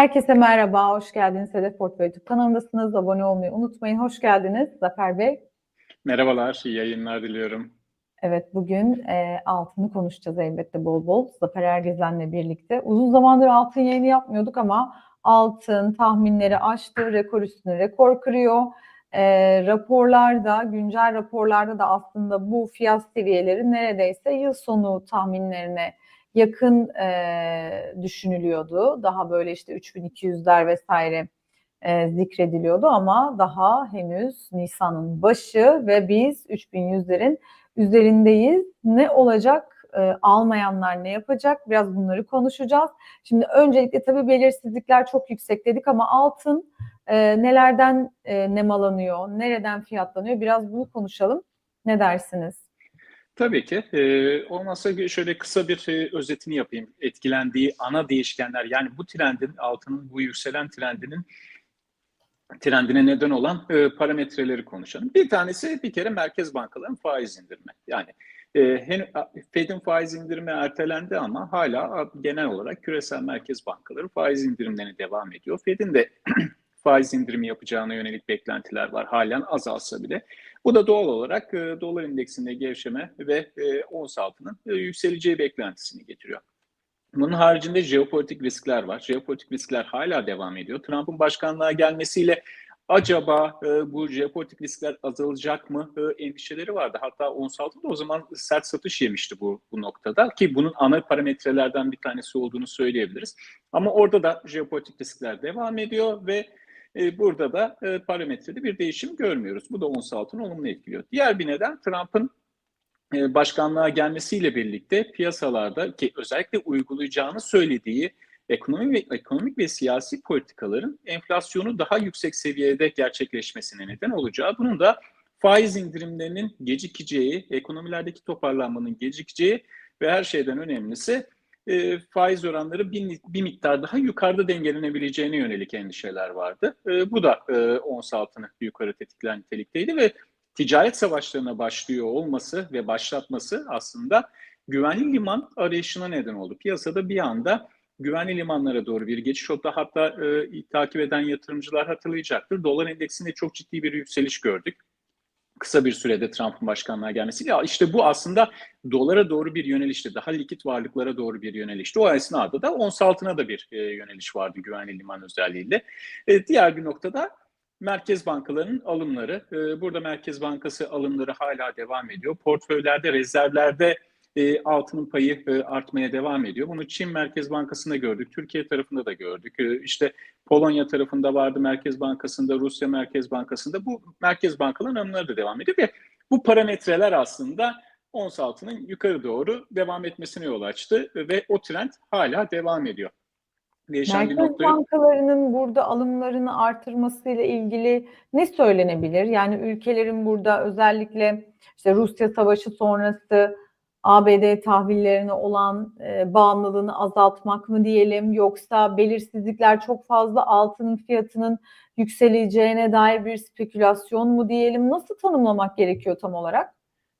Herkese merhaba, hoş geldiniz. Hedef Portföy YouTube kanalındasınız. Abone olmayı unutmayın. Hoş geldiniz Zafer Bey. Merhabalar, iyi yayınlar diliyorum. Evet, bugün e, altını konuşacağız elbette bol bol. Zafer Ergezen'le birlikte. Uzun zamandır altın yayını yapmıyorduk ama altın tahminleri aştı, rekor üstüne rekor kırıyor. E, raporlarda, güncel raporlarda da aslında bu fiyat seviyeleri neredeyse yıl sonu tahminlerine yakın e, düşünülüyordu. Daha böyle işte 3200'ler vesaire e, zikrediliyordu ama daha henüz Nisan'ın başı ve biz 3100'lerin üzerindeyiz. Ne olacak? E, almayanlar ne yapacak? Biraz bunları konuşacağız. Şimdi öncelikle tabii belirsizlikler çok yüksek dedik ama altın e, nelerden e, nemalanıyor, nereden fiyatlanıyor? Biraz bunu konuşalım. Ne dersiniz? Tabii ki. Ee, olmazsa şöyle kısa bir e, özetini yapayım. Etkilendiği ana değişkenler yani bu trendin, altının bu yükselen trendinin trendine neden olan e, parametreleri konuşalım. Bir tanesi bir kere merkez bankaların faiz indirme. Yani e, Fed'in faiz indirme ertelendi ama hala genel olarak küresel merkez bankaları faiz indirimlerine devam ediyor. Fed'in de faiz indirimi yapacağına yönelik beklentiler var halen azalsa bile. Bu da doğal olarak e, dolar indeksinde gevşeme ve e, ons altının e, yükseleceği beklentisini getiriyor. Bunun haricinde jeopolitik riskler var. Jeopolitik riskler hala devam ediyor. Trump'ın başkanlığa gelmesiyle acaba e, bu jeopolitik riskler azalacak mı e, endişeleri vardı. Hatta ons altında o zaman sert satış yemişti bu, bu noktada ki bunun ana parametrelerden bir tanesi olduğunu söyleyebiliriz. Ama orada da jeopolitik riskler devam ediyor ve e, burada da e, parametrede bir değişim görmüyoruz. Bu da ons altını olumlu etkiliyor. Diğer bir neden Trump'ın e, başkanlığa gelmesiyle birlikte piyasalarda ki özellikle uygulayacağını söylediği ekonomik ve ekonomik ve siyasi politikaların enflasyonu daha yüksek seviyede gerçekleşmesine neden olacağı. Bunun da faiz indirimlerinin gecikeceği, ekonomilerdeki toparlanmanın gecikeceği ve her şeyden önemlisi e, faiz oranları bir, bir miktar daha yukarıda dengelenebileceğine yönelik endişeler vardı. E, bu da e, ons altını yukarı tetikleyen nitelikteydi ve ticaret savaşlarına başlıyor olması ve başlatması aslında güvenli liman arayışına neden oldu. Piyasada bir anda güvenli limanlara doğru bir geçiş oldu. Hatta e, takip eden yatırımcılar hatırlayacaktır. Dolar endeksinde çok ciddi bir yükseliş gördük kısa bir sürede Trump'ın başkanlığa gelmesiyle işte bu aslında dolara doğru bir yönelişti. Daha likit varlıklara doğru bir yönelişti. O esnada da ons altına da bir e, yöneliş vardı güvenli liman özelliğiyle. E, diğer bir noktada merkez bankalarının alımları. E, burada Merkez Bankası alımları hala devam ediyor. Portföylerde, rezervlerde e, altının payı e, artmaya devam ediyor. Bunu Çin Merkez Bankası'nda gördük, Türkiye tarafında da gördük. E, işte Polonya tarafında vardı Merkez Bankası'nda, Rusya Merkez Bankası'nda. Bu Merkez Bankaların alımları da devam ediyor ve bu parametreler aslında ons altının yukarı doğru devam etmesine yol açtı ve o trend hala devam ediyor. Değişen Merkez noktayı... bankalarının burada alımlarını artırmasıyla ilgili ne söylenebilir? Yani ülkelerin burada özellikle işte Rusya savaşı sonrası ABD tahvillerine olan e, bağımlılığını azaltmak mı diyelim yoksa belirsizlikler çok fazla altının fiyatının yükseleceğine dair bir spekülasyon mu diyelim nasıl tanımlamak gerekiyor tam olarak?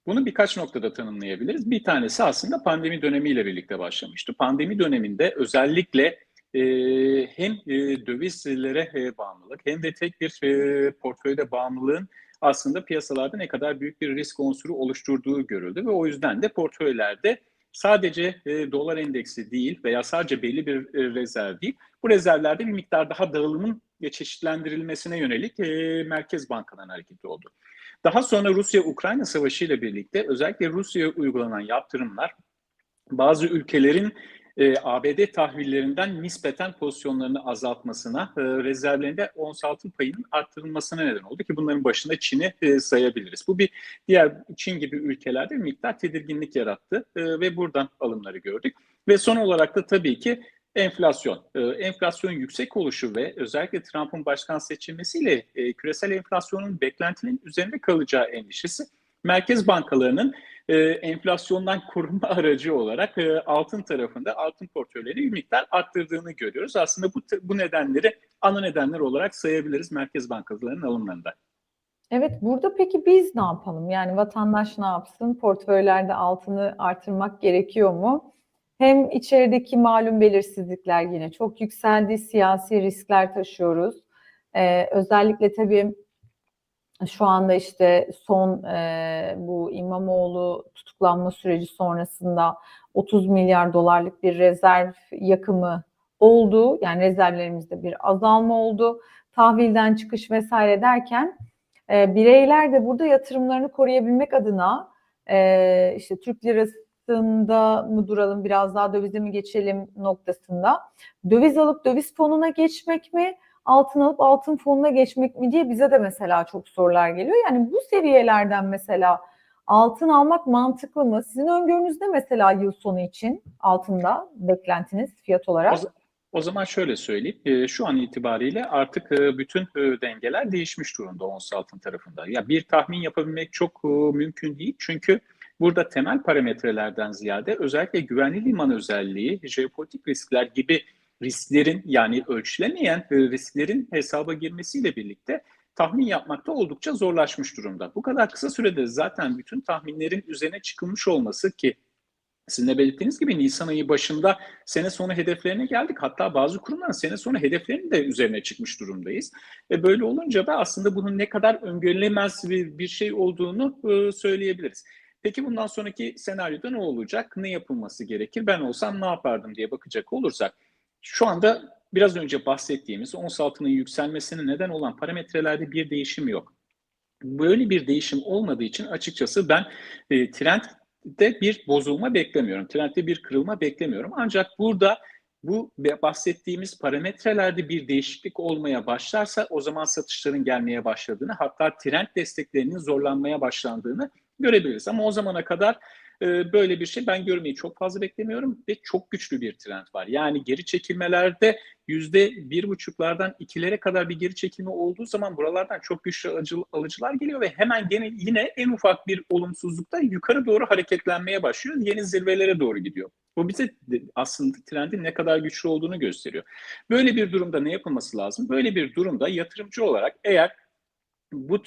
Bunu birkaç noktada tanımlayabiliriz. Bir tanesi aslında pandemi dönemiyle birlikte başlamıştı. Pandemi döneminde özellikle e, hem e, dövizlere e, bağımlılık hem de tek bir e, portföyde bağımlılığın aslında piyasalarda ne kadar büyük bir risk unsuru oluşturduğu görüldü ve o yüzden de portföylerde sadece e, dolar endeksi değil veya sadece belli bir e, rezerv değil, bu rezervlerde bir miktar daha dağılımın ve çeşitlendirilmesine yönelik e, merkez bankaların hareketi oldu. Daha sonra Rusya-Ukrayna savaşı ile birlikte özellikle Rusya'ya uygulanan yaptırımlar bazı ülkelerin e, ABD tahvillerinden nispeten pozisyonlarını azaltmasına, e, rezervlerinde ons altın payının arttırılmasına neden oldu ki bunların başında Çin'i e, sayabiliriz. Bu bir diğer Çin gibi ülkelerde miktar tedirginlik yarattı e, ve buradan alımları gördük. Ve son olarak da tabii ki enflasyon. E, enflasyon yüksek oluşu ve özellikle Trump'ın başkan seçilmesiyle e, küresel enflasyonun beklentilerin üzerinde kalacağı endişesi merkez bankalarının e, enflasyondan korunma aracı olarak e, altın tarafında altın portföyleri bir miktar arttırdığını görüyoruz. Aslında bu, bu nedenleri ana nedenler olarak sayabiliriz merkez bankalarının alımlarında. Evet burada peki biz ne yapalım? Yani vatandaş ne yapsın? Portföylerde altını artırmak gerekiyor mu? Hem içerideki malum belirsizlikler yine çok yükseldi, siyasi riskler taşıyoruz. Ee, özellikle tabii şu anda işte son e, bu İmamoğlu tutuklanma süreci sonrasında 30 milyar dolarlık bir rezerv yakımı oldu. Yani rezervlerimizde bir azalma oldu. Tahvilden çıkış vesaire derken e, bireyler de burada yatırımlarını koruyabilmek adına e, işte Türk lirasında mı duralım biraz daha dövize mi geçelim noktasında döviz alıp döviz fonuna geçmek mi altın alıp altın fonuna geçmek mi diye bize de mesela çok sorular geliyor. Yani bu seviyelerden mesela altın almak mantıklı mı? Sizin öngörünüzde mesela yıl sonu için altında beklentiniz fiyat olarak? O, o zaman şöyle söyleyeyim. E, şu an itibariyle artık e, bütün e, dengeler değişmiş durumda ons altın tarafında. Ya bir tahmin yapabilmek çok e, mümkün değil. Çünkü burada temel parametrelerden ziyade özellikle güvenli liman özelliği, jeopolitik riskler gibi risklerin yani ölçülemeyen e, risklerin hesaba girmesiyle birlikte tahmin yapmakta oldukça zorlaşmış durumda. Bu kadar kısa sürede zaten bütün tahminlerin üzerine çıkılmış olması ki sizin de belirttiğiniz gibi Nisan ayı başında sene sonu hedeflerine geldik. Hatta bazı kurumların sene sonu hedeflerinin de üzerine çıkmış durumdayız. Ve böyle olunca da aslında bunun ne kadar öngörülemez bir, bir şey olduğunu e, söyleyebiliriz. Peki bundan sonraki senaryoda ne olacak? Ne yapılması gerekir? Ben olsam ne yapardım diye bakacak olursak şu anda biraz önce bahsettiğimiz ons altının yükselmesine neden olan parametrelerde bir değişim yok. Böyle bir değişim olmadığı için açıkçası ben e, trendde bir bozulma beklemiyorum. Trendde bir kırılma beklemiyorum. Ancak burada bu bahsettiğimiz parametrelerde bir değişiklik olmaya başlarsa o zaman satışların gelmeye başladığını hatta trend desteklerinin zorlanmaya başlandığını görebiliriz. Ama o zamana kadar ee, böyle bir şey ben görmeyi çok fazla beklemiyorum ve çok güçlü bir trend var. Yani geri çekilmelerde yüzde bir buçuklardan ikilere kadar bir geri çekilme olduğu zaman buralardan çok güçlü alıcılar geliyor ve hemen gene yine en ufak bir olumsuzlukta yukarı doğru hareketlenmeye başlıyor. Yeni zirvelere doğru gidiyor. Bu bize aslında trendin ne kadar güçlü olduğunu gösteriyor. Böyle bir durumda ne yapılması lazım? Böyle bir durumda yatırımcı olarak eğer bu,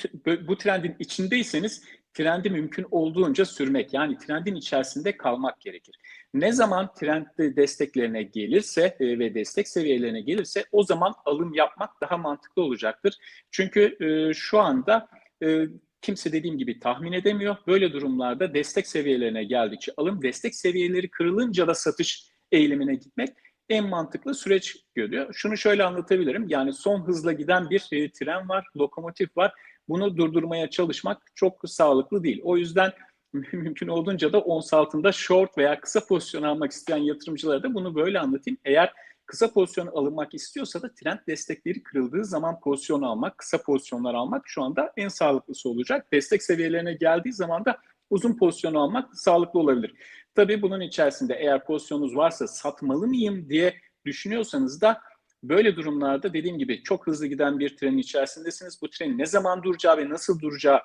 bu trendin içindeyseniz trendi mümkün olduğunca sürmek yani trendin içerisinde kalmak gerekir. Ne zaman trend desteklerine gelirse e, ve destek seviyelerine gelirse o zaman alım yapmak daha mantıklı olacaktır. Çünkü e, şu anda e, kimse dediğim gibi tahmin edemiyor. Böyle durumlarda destek seviyelerine geldikçe alım, destek seviyeleri kırılınca da satış eğilimine gitmek en mantıklı süreç görüyor. Şunu şöyle anlatabilirim. Yani son hızla giden bir tren var, lokomotif var bunu durdurmaya çalışmak çok sağlıklı değil. O yüzden mümkün olduğunca da ons altında short veya kısa pozisyon almak isteyen yatırımcılara da bunu böyle anlatayım. Eğer kısa pozisyon alınmak istiyorsa da trend destekleri kırıldığı zaman pozisyon almak, kısa pozisyonlar almak şu anda en sağlıklısı olacak. Destek seviyelerine geldiği zaman da uzun pozisyon almak sağlıklı olabilir. Tabii bunun içerisinde eğer pozisyonunuz varsa satmalı mıyım diye düşünüyorsanız da Böyle durumlarda dediğim gibi çok hızlı giden bir trenin içerisindesiniz. Bu trenin ne zaman duracağı ve nasıl duracağı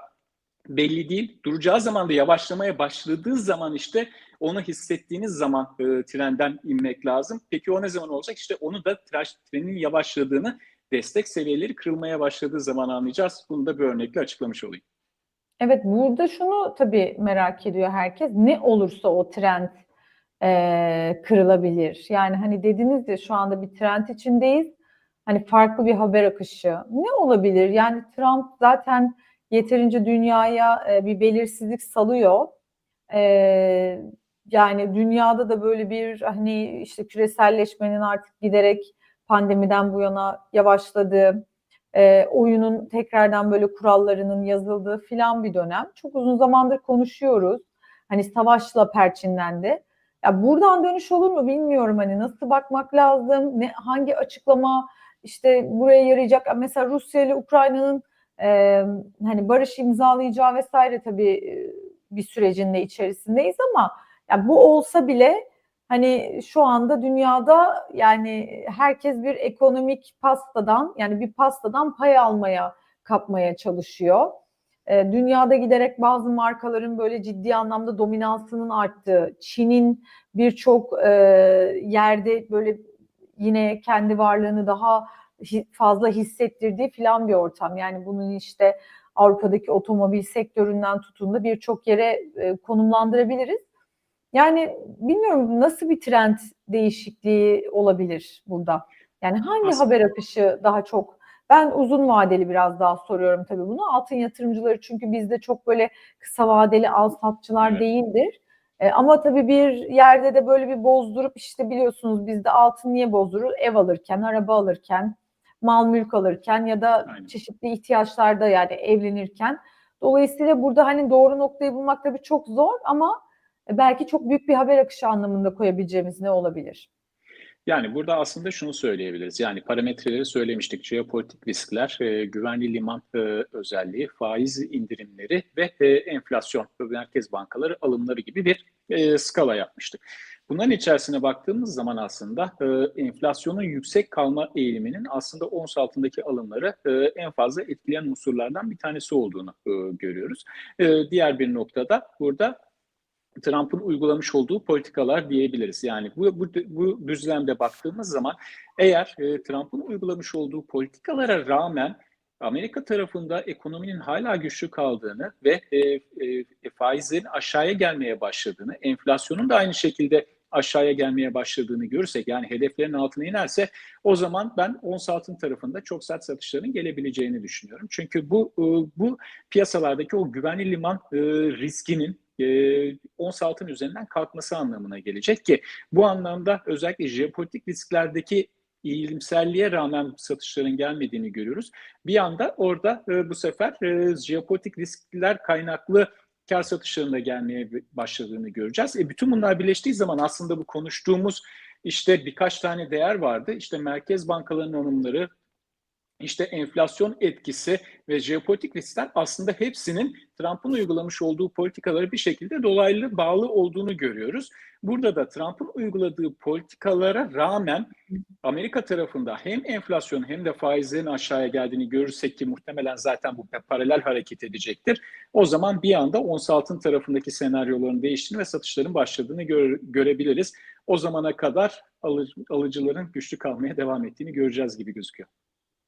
belli değil. Duracağı zaman da yavaşlamaya başladığı zaman işte onu hissettiğiniz zaman e, trenden inmek lazım. Peki o ne zaman olacak? İşte onu da trenin yavaşladığını, destek seviyeleri kırılmaya başladığı zaman anlayacağız. Bunu da bir örnekle açıklamış olayım. Evet burada şunu tabii merak ediyor herkes. Ne olursa o trend e, kırılabilir. Yani hani dediniz ya şu anda bir trend içindeyiz. Hani farklı bir haber akışı. Ne olabilir? Yani Trump zaten yeterince dünyaya e, bir belirsizlik salıyor. E, yani dünyada da böyle bir hani işte küreselleşmenin artık giderek pandemiden bu yana yavaşladığı, e, oyunun tekrardan böyle kurallarının yazıldığı filan bir dönem. Çok uzun zamandır konuşuyoruz. Hani savaşla perçinlendi. Ya buradan dönüş olur mu bilmiyorum hani nasıl bakmak lazım, ne hangi açıklama işte buraya yarayacak. Mesela Rusya ile Ukrayna'nın e, hani barış imzalayacağı vesaire tabii e, bir sürecin de içerisindeyiz ama ya bu olsa bile hani şu anda dünyada yani herkes bir ekonomik pastadan yani bir pastadan pay almaya kapmaya çalışıyor. E, dünyada giderek bazı markaların böyle ciddi anlamda dominansının arttığı, Çin'in birçok e, yerde böyle yine kendi varlığını daha fazla hissettirdiği filan bir ortam. Yani bunun işte Avrupa'daki otomobil sektöründen tutun da birçok yere e, konumlandırabiliriz. Yani bilmiyorum nasıl bir trend değişikliği olabilir burada? Yani hangi Aslında- haber akışı daha çok? Ben uzun vadeli biraz daha soruyorum tabii bunu. Altın yatırımcıları çünkü bizde çok böyle kısa vadeli al satçılar Evet. değildir. E, ama tabii bir yerde de böyle bir bozdurup işte biliyorsunuz bizde altın niye bozdurur? Ev alırken, araba alırken, mal mülk alırken ya da Aynen. çeşitli ihtiyaçlarda yani evlenirken. Dolayısıyla burada hani doğru noktayı bulmak tabii çok zor ama belki çok büyük bir haber akışı anlamında koyabileceğimiz ne olabilir? Yani burada aslında şunu söyleyebiliriz. Yani parametreleri söylemiştik. Jeopolitik riskler, e, güvenli liman e, özelliği, faiz indirimleri ve e, enflasyon ve merkez bankaları alımları gibi bir e, skala yapmıştık. Bunların içerisine baktığımız zaman aslında e, enflasyonun yüksek kalma eğiliminin aslında ons altındaki alımları e, en fazla etkileyen unsurlardan bir tanesi olduğunu e, görüyoruz. E, diğer bir noktada burada Trump'ın uygulamış olduğu politikalar diyebiliriz. Yani bu, bu, bu düzlemde baktığımız zaman eğer e, Trump'ın uygulamış olduğu politikalara rağmen Amerika tarafında ekonominin hala güçlü kaldığını ve e, e, faizlerin aşağıya gelmeye başladığını, enflasyonun da aynı şekilde aşağıya gelmeye başladığını görürsek yani hedeflerin altına inerse o zaman ben ons altın tarafında çok sert satışların gelebileceğini düşünüyorum. Çünkü bu e, bu piyasalardaki o güvenli liman e, riskinin e, ons altın üzerinden kalkması anlamına gelecek ki bu anlamda özellikle jeopolitik risklerdeki iyimserliğe rağmen satışların gelmediğini görüyoruz. Bir anda orada e, bu sefer e, jeopolitik riskler kaynaklı kar satışlarında gelmeye başladığını göreceğiz. E, bütün bunlar birleştiği zaman aslında bu konuştuğumuz işte birkaç tane değer vardı. İşte merkez bankalarının alımları, işte enflasyon etkisi ve jeopolitik riskler aslında hepsinin Trump'ın uygulamış olduğu politikaları bir şekilde dolaylı bağlı olduğunu görüyoruz. Burada da Trump'ın uyguladığı politikalara rağmen Amerika tarafında hem enflasyon hem de faizlerin aşağıya geldiğini görürsek ki muhtemelen zaten bu paralel hareket edecektir. O zaman bir anda ons altın tarafındaki senaryoların değiştiğini ve satışların başladığını göre, görebiliriz. O zamana kadar alıcı, alıcıların güçlü kalmaya devam ettiğini göreceğiz gibi gözüküyor.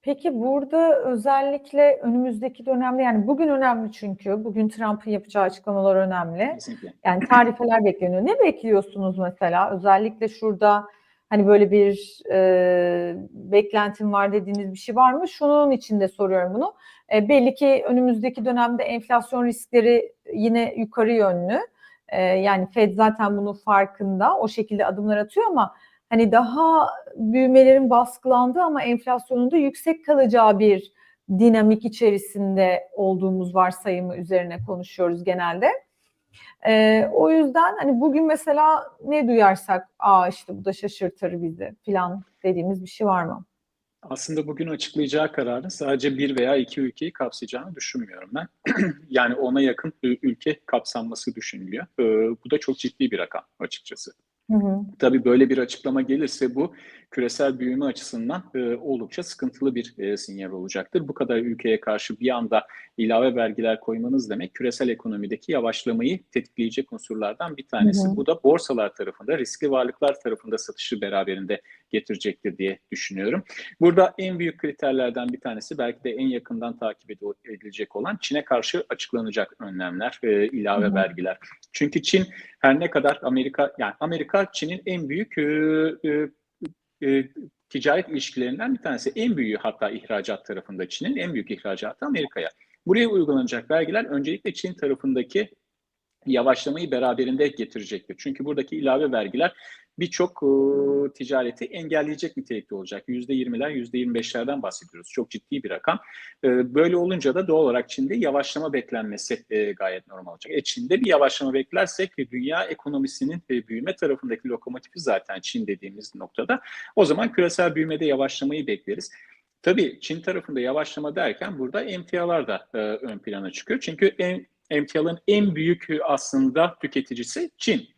Peki burada özellikle önümüzdeki dönemde yani bugün önemli çünkü bugün Trump'ın yapacağı açıklamalar önemli. Kesinlikle. Yani tarifeler bekleniyor. Ne bekliyorsunuz mesela? Özellikle şurada hani böyle bir e, beklentim var dediğiniz bir şey var mı? Şunun için de soruyorum bunu. E, belli ki önümüzdeki dönemde enflasyon riskleri yine yukarı yönlü. E, yani Fed zaten bunun farkında. O şekilde adımlar atıyor ama hani daha büyümelerin baskılandığı ama enflasyonun da yüksek kalacağı bir dinamik içerisinde olduğumuz varsayımı üzerine konuşuyoruz genelde. Ee, o yüzden hani bugün mesela ne duyarsak aa işte bu da şaşırtır bizi falan dediğimiz bir şey var mı? Aslında bugün açıklayacağı kararın sadece bir veya iki ülkeyi kapsayacağını düşünmüyorum ben. yani ona yakın ülke kapsanması düşünülüyor. Ee, bu da çok ciddi bir rakam açıkçası. Hı hı. Tabii böyle bir açıklama gelirse bu küresel büyüme açısından e, oldukça sıkıntılı bir e, sinyal olacaktır. Bu kadar ülkeye karşı bir anda ilave vergiler koymanız demek küresel ekonomideki yavaşlamayı tetikleyecek unsurlardan bir tanesi. Hı hı. Bu da borsalar tarafında, riskli varlıklar tarafında satışı beraberinde getirecektir diye düşünüyorum. Burada en büyük kriterlerden bir tanesi belki de en yakından takip edilecek olan Çin'e karşı açıklanacak önlemler, e, ilave hı. vergiler. Çünkü Çin her ne kadar Amerika yani Amerika Çin'in en büyük e, e, e, ticaret ilişkilerinden bir tanesi. En büyüğü hatta ihracat tarafında Çin'in en büyük ihracatı Amerika'ya. Buraya uygulanacak vergiler öncelikle Çin tarafındaki yavaşlamayı beraberinde getirecektir. Çünkü buradaki ilave vergiler birçok e, ticareti engelleyecek nitelikte olacak. %20'ler, %25'lerden bahsediyoruz. Çok ciddi bir rakam. E, böyle olunca da doğal olarak Çin'de yavaşlama beklenmesi e, gayet normal olacak. E, Çin'de bir yavaşlama beklersek dünya ekonomisinin e, büyüme tarafındaki lokomotifi zaten Çin dediğimiz noktada. O zaman küresel büyümede yavaşlamayı bekleriz. Tabii Çin tarafında yavaşlama derken burada emtialar da e, ön plana çıkıyor. Çünkü en, emtiaların en büyük e, aslında tüketicisi Çin.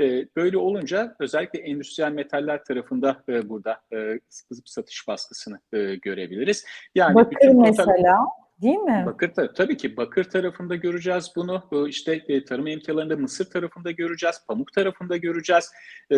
E, böyle olunca özellikle endüstriyel metaller tarafında e, burada e, satış baskısını e, görebiliriz. Yani Bakır bütün mesela değil mi? Bakır tabii ki bakır tarafında göreceğiz bunu. İşte e, tarım emtialarında Mısır tarafında göreceğiz, pamuk tarafında göreceğiz. E,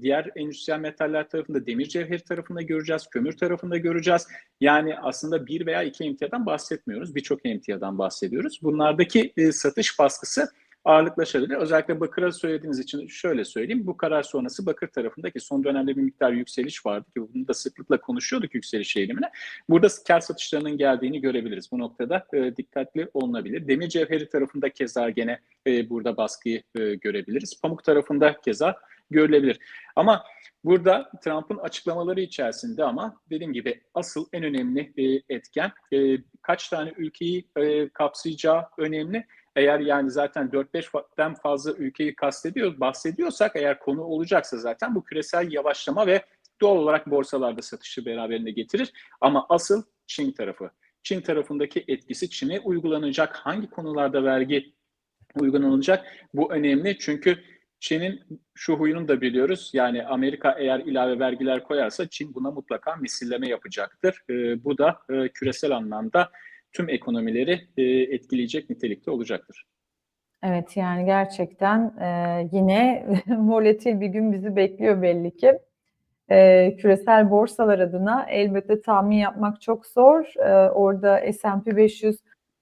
diğer endüstriyel metaller tarafında demir cevher tarafında göreceğiz, kömür tarafında göreceğiz. Yani aslında bir veya iki emtiadan bahsetmiyoruz. Birçok emtiadan bahsediyoruz. Bunlardaki satış baskısı ağırlıklaşabilir. Özellikle bakıra söylediğiniz için şöyle söyleyeyim. Bu karar sonrası bakır tarafındaki son dönemde bir miktar yükseliş vardı ki bunu da sıklıkla konuşuyorduk yükseliş eğilimine. Burada kar satışlarının geldiğini görebiliriz. Bu noktada e, dikkatli olunabilir. Demir cevheri tarafında keza gene e, burada baskıyı e, görebiliriz. Pamuk tarafında keza görülebilir. Ama burada Trump'ın açıklamaları içerisinde ama dediğim gibi asıl en önemli e, etken e, kaç tane ülkeyi e, kapsayacağı önemli. Eğer yani zaten 4-5'ten fazla ülkeyi kastediyor, bahsediyorsak eğer konu olacaksa zaten bu küresel yavaşlama ve doğal olarak borsalarda satışı beraberinde getirir. Ama asıl Çin tarafı. Çin tarafındaki etkisi Çin'e uygulanacak hangi konularda vergi uygulanacak bu önemli çünkü Çin'in şu huyunu da biliyoruz. Yani Amerika eğer ilave vergiler koyarsa Çin buna mutlaka misilleme yapacaktır. E, bu da e, küresel anlamda tüm ekonomileri e, etkileyecek nitelikte olacaktır. Evet yani gerçekten e, yine volatil bir gün bizi bekliyor belli ki. E, küresel borsalar adına elbette tahmin yapmak çok zor. E, orada S&P 500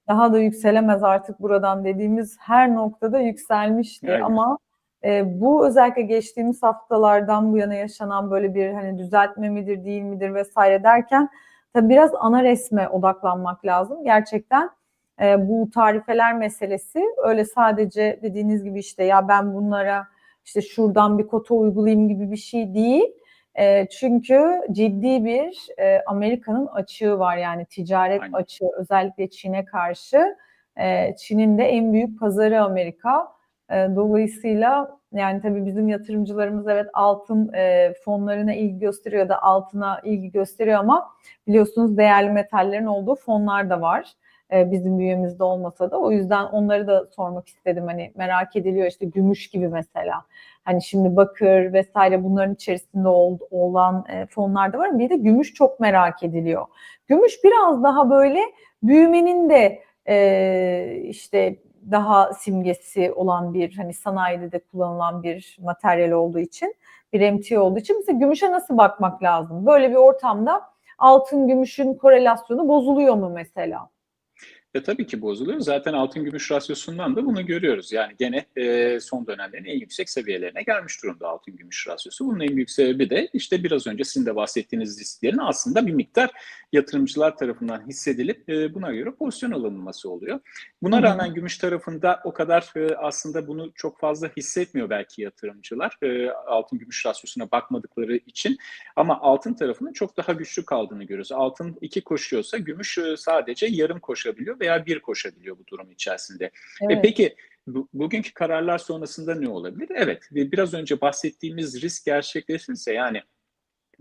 daha da yükselemez artık buradan dediğimiz her noktada yükselmişti Aynen. ama e, bu özellikle geçtiğimiz haftalardan bu yana yaşanan böyle bir hani düzeltme midir değil midir vesaire derken tabii biraz ana resme odaklanmak lazım. Gerçekten e, bu tarifeler meselesi öyle sadece dediğiniz gibi işte ya ben bunlara işte şuradan bir kota uygulayayım gibi bir şey değil. E, çünkü ciddi bir e, Amerika'nın açığı var yani ticaret Aynen. açığı özellikle Çin'e karşı. E, Çin'in de en büyük pazarı Amerika. E, dolayısıyla yani tabii bizim yatırımcılarımız evet altın e, fonlarına ilgi gösteriyor da altına ilgi gösteriyor ama biliyorsunuz değerli metallerin olduğu fonlar da var bizim bünyemizde olmasa da. O yüzden onları da sormak istedim. Hani merak ediliyor işte gümüş gibi mesela. Hani şimdi bakır vesaire bunların içerisinde ol, olan e, fonlar da var. Bir de gümüş çok merak ediliyor. Gümüş biraz daha böyle büyümenin de e, işte daha simgesi olan bir hani sanayide de kullanılan bir materyal olduğu için bir emtia olduğu için mesela gümüşe nasıl bakmak lazım? Böyle bir ortamda altın gümüşün korelasyonu bozuluyor mu mesela? Ve tabii ki bozuluyor. Zaten altın gümüş rasyosundan da bunu görüyoruz. Yani gene e, son dönemlerin en yüksek seviyelerine gelmiş durumda altın gümüş rasyosu. Bunun en büyük sebebi de işte biraz önce sizin de bahsettiğiniz risklerin aslında bir miktar yatırımcılar tarafından hissedilip e, buna göre pozisyon alınması oluyor. Buna rağmen gümüş tarafında o kadar e, aslında bunu çok fazla hissetmiyor belki yatırımcılar. E, altın gümüş rasyosuna bakmadıkları için. Ama altın tarafının çok daha güçlü kaldığını görüyoruz. Altın iki koşuyorsa gümüş e, sadece yarım koşabiliyor veya bir koşabiliyor bu durum içerisinde. E Evet. peki bu, bugünkü kararlar sonrasında ne olabilir? Evet, ve biraz önce bahsettiğimiz risk gerçekleşirse yani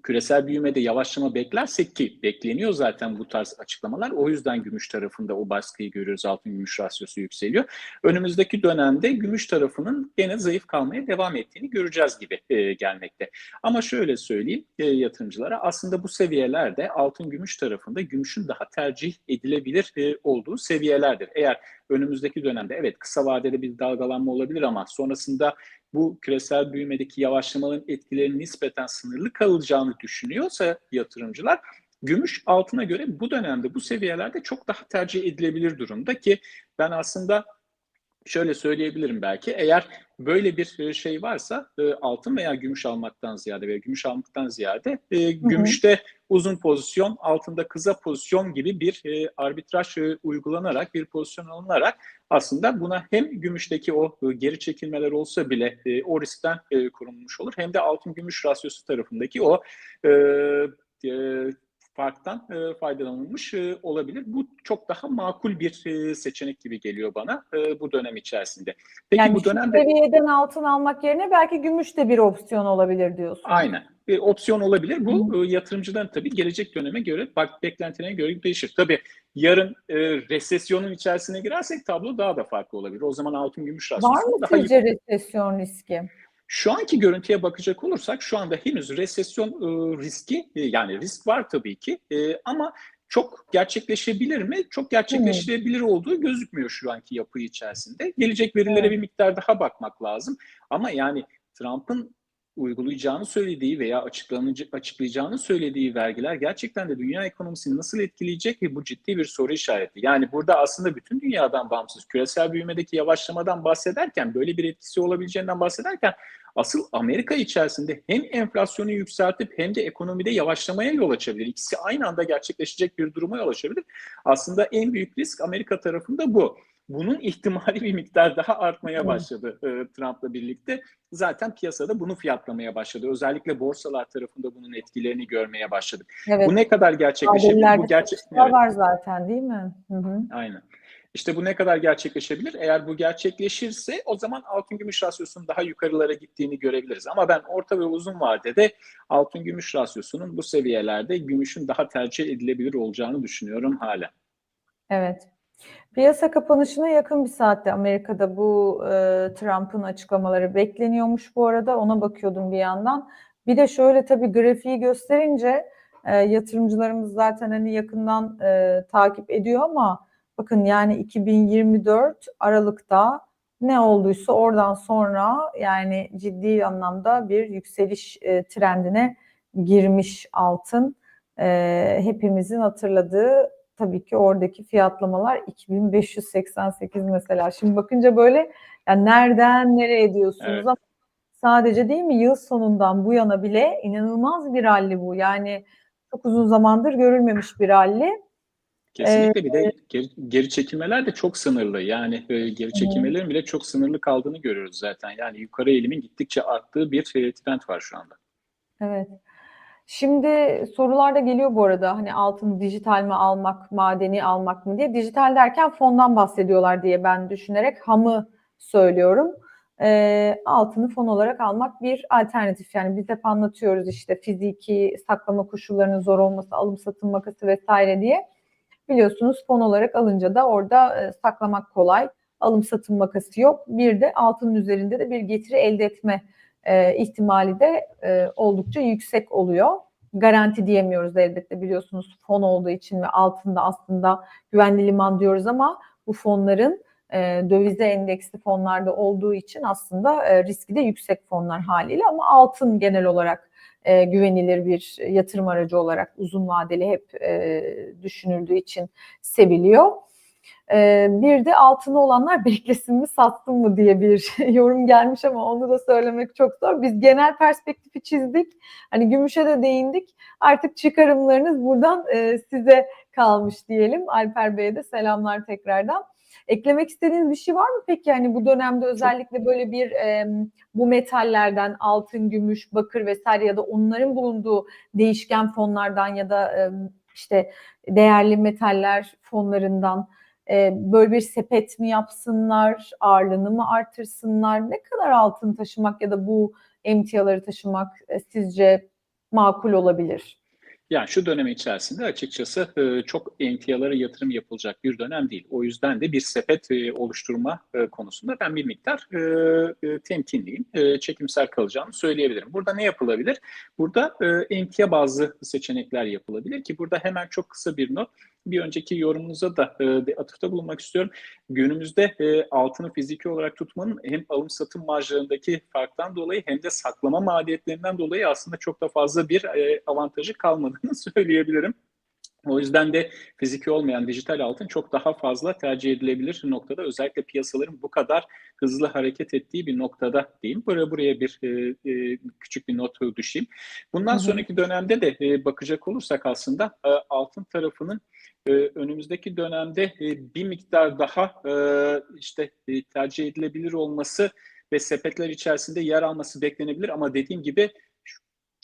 küresel büyümede yavaşlama beklersek ki bekleniyor zaten bu tarz açıklamalar. O yüzden gümüş tarafında o baskıyı görüyoruz. Altın gümüş rasyosu yükseliyor. Önümüzdeki dönemde gümüş tarafının gene zayıf kalmaya devam ettiğini göreceğiz gibi e, gelmekte. Ama şöyle söyleyeyim e, yatırımcılara aslında bu seviyelerde altın gümüş tarafında gümüşün daha tercih edilebilir e, olduğu seviyelerdir. Eğer önümüzdeki dönemde evet kısa vadede bir dalgalanma olabilir ama sonrasında bu küresel büyümedeki yavaşlamanın etkilerinin nispeten sınırlı kalacağını düşünüyorsa yatırımcılar gümüş altına göre bu dönemde bu seviyelerde çok daha tercih edilebilir durumda ki ben aslında şöyle söyleyebilirim belki. Eğer böyle bir şey varsa e, altın veya gümüş almaktan ziyade veya gümüş almaktan ziyade e, gümüşte uzun pozisyon altında kısa pozisyon gibi bir e, arbitraj e, uygulanarak bir pozisyon alınarak aslında buna hem gümüşteki o e, geri çekilmeler olsa bile e, o riskten e, korunmuş olur hem de altın gümüş rasyosu tarafındaki o e, e, farktan e, faydalanılmış e, olabilir. Bu çok daha makul bir e, seçenek gibi geliyor bana e, bu dönem içerisinde. Peki yani bu dönemde seviyeden altın almak yerine belki gümüş de bir opsiyon olabilir diyorsun. aynen bir opsiyon olabilir. Bu e, yatırımcıların tabii gelecek döneme göre, bak beklentilerine göre değişir. Tabii yarın e, resesyonun içerisine girersek tablo daha da farklı olabilir. O zaman altın gümüş rasyosu Var mı daha sizce resesyon riski? Şu anki görüntüye bakacak olursak şu anda henüz resesyon e, riski e, yani risk var tabii ki e, ama çok gerçekleşebilir mi? Çok gerçekleşebilir olduğu gözükmüyor şu anki yapı içerisinde. Gelecek verilere Evet. bir miktar daha bakmak lazım. Ama yani Trump'ın uygulayacağını söylediği veya açıklayacağını söylediği vergiler gerçekten de dünya ekonomisini nasıl etkileyecek ve bu ciddi bir soru işareti. Yani burada aslında bütün dünyadan bağımsız küresel büyümedeki yavaşlamadan bahsederken böyle bir etkisi olabileceğinden bahsederken asıl Amerika içerisinde hem enflasyonu yükseltip hem de ekonomide yavaşlamaya yol açabilir. İkisi aynı anda gerçekleşecek bir duruma yol açabilir. Aslında en büyük risk Amerika tarafında bu bunun ihtimali bir miktar daha artmaya başladı e, Trump'la birlikte. Zaten piyasada bunu fiyatlamaya başladı. Özellikle borsalar tarafında bunun etkilerini görmeye başladık. Evet. Bu ne kadar gerçekleşebilir? Bu gerçek evet. var zaten değil mi? Hı hı. Aynen. İşte bu ne kadar gerçekleşebilir? Eğer bu gerçekleşirse o zaman altın gümüş rasyosunun daha yukarılara gittiğini görebiliriz. Ama ben orta ve uzun vadede altın gümüş rasyosunun bu seviyelerde gümüşün daha tercih edilebilir olacağını düşünüyorum hala. Evet. Piyasa kapanışına yakın bir saatte Amerika'da bu e, Trump'ın açıklamaları bekleniyormuş bu arada. Ona bakıyordum bir yandan. Bir de şöyle tabii grafiği gösterince e, yatırımcılarımız zaten hani yakından e, takip ediyor ama bakın yani 2024 Aralık'ta ne olduysa oradan sonra yani ciddi anlamda bir yükseliş e, trendine girmiş altın. E, hepimizin hatırladığı tabii ki oradaki fiyatlamalar 2588 mesela. Şimdi bakınca böyle yani nereden nereye diyorsunuz Evet. ama sadece değil mi yıl sonundan bu yana bile inanılmaz bir rally bu. Yani çok uzun zamandır görülmemiş bir rally. Kesinlikle bir de geri, geri çekilmeler de çok sınırlı. Yani e, geri çekilmelerin bile çok sınırlı kaldığını görüyoruz zaten. Yani yukarı eğilimin gittikçe arttığı bir e, trend var şu anda. Evet. Şimdi sorular da geliyor bu arada. Hani altın dijital mi almak, madeni almak mı diye. Dijital derken fondan bahsediyorlar diye ben düşünerek hamı söylüyorum. E, altını fon olarak almak bir alternatif. Yani biz hep anlatıyoruz işte fiziki saklama koşullarının zor olması, alım satım makası vesaire diye. Biliyorsunuz fon olarak alınca da orada e, saklamak kolay. Alım satım makası yok. Bir de altının üzerinde de bir getiri elde etme e, ihtimali de e, oldukça yüksek oluyor. Garanti diyemiyoruz elbette biliyorsunuz fon olduğu için ve altında aslında güvenli liman diyoruz ama bu fonların e, dövize endeksli fonlarda olduğu için aslında e, riski de yüksek fonlar haliyle ama altın genel olarak e, güvenilir bir yatırım aracı olarak uzun vadeli hep e, düşünüldüğü için seviliyor. E, bir de altını olanlar beklesin mi sattın mı diye bir yorum gelmiş ama onu da söylemek çok zor. Biz genel perspektifi çizdik. Hani gümüşe de değindik. Artık çıkarımlarınız buradan e, size kalmış diyelim. Alper Bey'e de selamlar tekrardan. Eklemek istediğiniz bir şey var mı peki? Yani bu dönemde özellikle böyle bir e, bu metallerden altın, gümüş, bakır vesaire ya da onların bulunduğu değişken fonlardan ya da e, işte değerli metaller fonlarından e, böyle bir sepet mi yapsınlar, ağırlığını mı artırsınlar? Ne kadar altın taşımak ya da bu emtiaları taşımak e, sizce makul olabilir? Yani şu dönem içerisinde açıkçası e, çok emtialara yatırım yapılacak bir dönem değil. O yüzden de bir sepet e, oluşturma e, konusunda ben bir miktar temkinliyim, çekimsel kalacağımı söyleyebilirim. Burada ne yapılabilir? Burada emtia bazı seçenekler yapılabilir ki burada hemen çok kısa bir not bir önceki yorumunuza da e, atıfta bulunmak istiyorum. Günümüzde altını fiziki olarak tutmanın hem alım satım marjlarındaki farktan dolayı hem de saklama maliyetlerinden dolayı aslında çok da fazla bir avantajı kalmadığını söyleyebilirim. O yüzden de fiziki olmayan dijital altın çok daha fazla tercih edilebilir noktada. Özellikle piyasaların bu kadar hızlı hareket ettiği bir noktada diyeyim. Buraya buraya bir e, e, küçük bir not düşeyim. Bundan sonraki dönemde de e, bakacak olursak aslında e, altın tarafının e, önümüzdeki dönemde e, bir miktar daha e, işte e, tercih edilebilir olması ve sepetler içerisinde yer alması beklenebilir ama dediğim gibi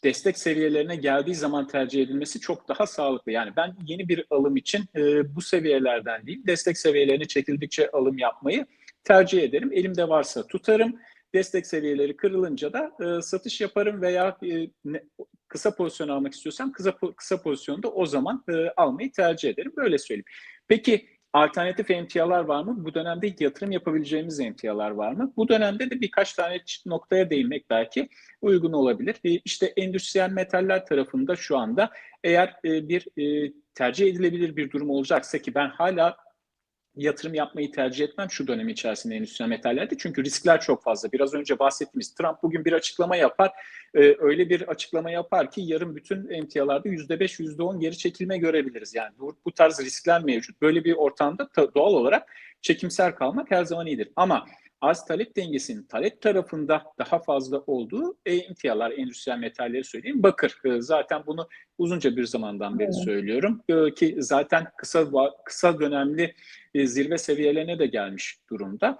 destek seviyelerine geldiği zaman tercih edilmesi çok daha sağlıklı. Yani ben yeni bir alım için e, bu seviyelerden değil, destek seviyelerine çekildikçe alım yapmayı tercih ederim. Elimde varsa tutarım. Destek seviyeleri kırılınca da e, satış yaparım veya e, ne, kısa pozisyon almak istiyorsam kısa kısa pozisyonda o zaman e, almayı tercih ederim. Böyle söyleyeyim. Peki alternatif emtialar var mı? Bu dönemde yatırım yapabileceğimiz emtialar var mı? Bu dönemde de birkaç tane noktaya değinmek belki uygun olabilir. İşte endüstriyel metaller tarafında şu anda eğer bir tercih edilebilir bir durum olacaksa ki ben hala yatırım yapmayı tercih etmem şu dönem içerisinde endüstriyel metallerde. Çünkü riskler çok fazla. Biraz önce bahsettiğimiz Trump bugün bir açıklama yapar. Ee, öyle bir açıklama yapar ki yarın bütün emtialarda %5, %10 geri çekilme görebiliriz. Yani bu, bu tarz riskler mevcut. Böyle bir ortamda ta- doğal olarak çekimser kalmak her zaman iyidir. Ama arz talep dengesinin talep tarafında daha fazla olduğu emtialar, endüstriyel metalleri söyleyeyim. Bakır. Ee, zaten bunu uzunca bir zamandan beri Evet. söylüyorum. Ee, ki zaten kısa kısa dönemli e, zirve seviyelerine de gelmiş durumda.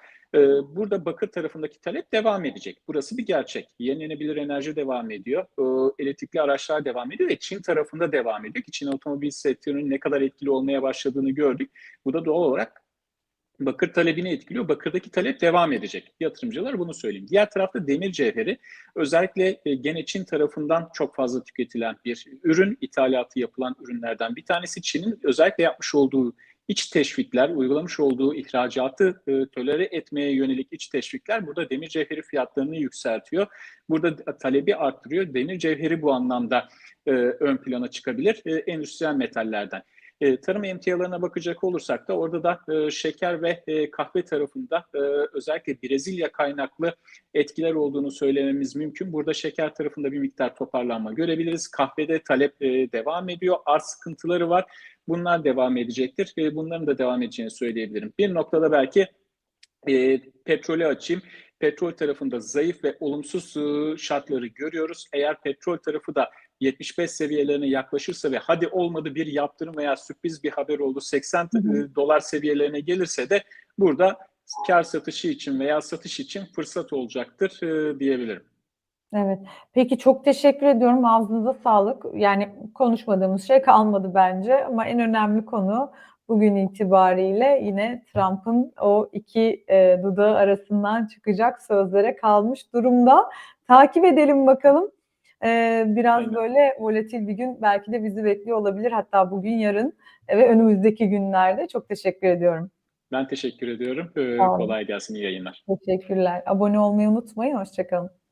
Burada bakır tarafındaki talep devam edecek. Burası bir gerçek. Yenilenebilir enerji devam ediyor. Elektrikli araçlar devam ediyor ve Çin tarafında devam ediyor Çin otomobil sektörünün ne kadar etkili olmaya başladığını gördük. Bu da doğal olarak bakır talebini etkiliyor. Bakırdaki talep devam edecek. Yatırımcılar bunu söyleyeyim. Diğer tarafta demir cevheri özellikle e, gene Çin tarafından çok fazla tüketilen bir ürün, ithalatı yapılan ürünlerden bir tanesi. Çin'in özellikle yapmış olduğu iç teşvikler, uygulamış olduğu ihracatı e, tolere etmeye yönelik iç teşvikler burada demir cevheri fiyatlarını yükseltiyor. Burada talebi arttırıyor. Demir cevheri bu anlamda e, ön plana çıkabilir e, endüstriyel metallerden. E, tarım emtialarına bakacak olursak da orada da e, şeker ve e, kahve tarafında e, özellikle Brezilya kaynaklı etkiler olduğunu söylememiz mümkün. Burada şeker tarafında bir miktar toparlanma görebiliriz. Kahvede talep e, devam ediyor. Arz sıkıntıları var. Bunlar devam edecektir. E, bunların da devam edeceğini söyleyebilirim. Bir noktada belki e, petrolü açayım. Petrol tarafında zayıf ve olumsuz e, şartları görüyoruz. Eğer petrol tarafı da 75 seviyelerine yaklaşırsa ve hadi olmadı bir yaptırım veya sürpriz bir haber oldu 80 Hı hı. e, dolar seviyelerine gelirse de burada kar satışı için veya satış için fırsat olacaktır e, diyebilirim. Evet. Peki çok teşekkür ediyorum. Ağzınıza sağlık. Yani konuşmadığımız şey kalmadı bence ama en önemli konu bugün itibariyle yine Trump'ın o iki e, dudağı arasından çıkacak sözlere kalmış durumda. Takip edelim bakalım. E, biraz Aynen. böyle volatil bir gün belki de bizi bekliyor olabilir. Hatta bugün, yarın e, ve önümüzdeki günlerde. Çok teşekkür ediyorum. Ben teşekkür ediyorum. E, olun. kolay gelsin, iyi yayınlar. Teşekkürler. Abone olmayı unutmayın. Hoşçakalın.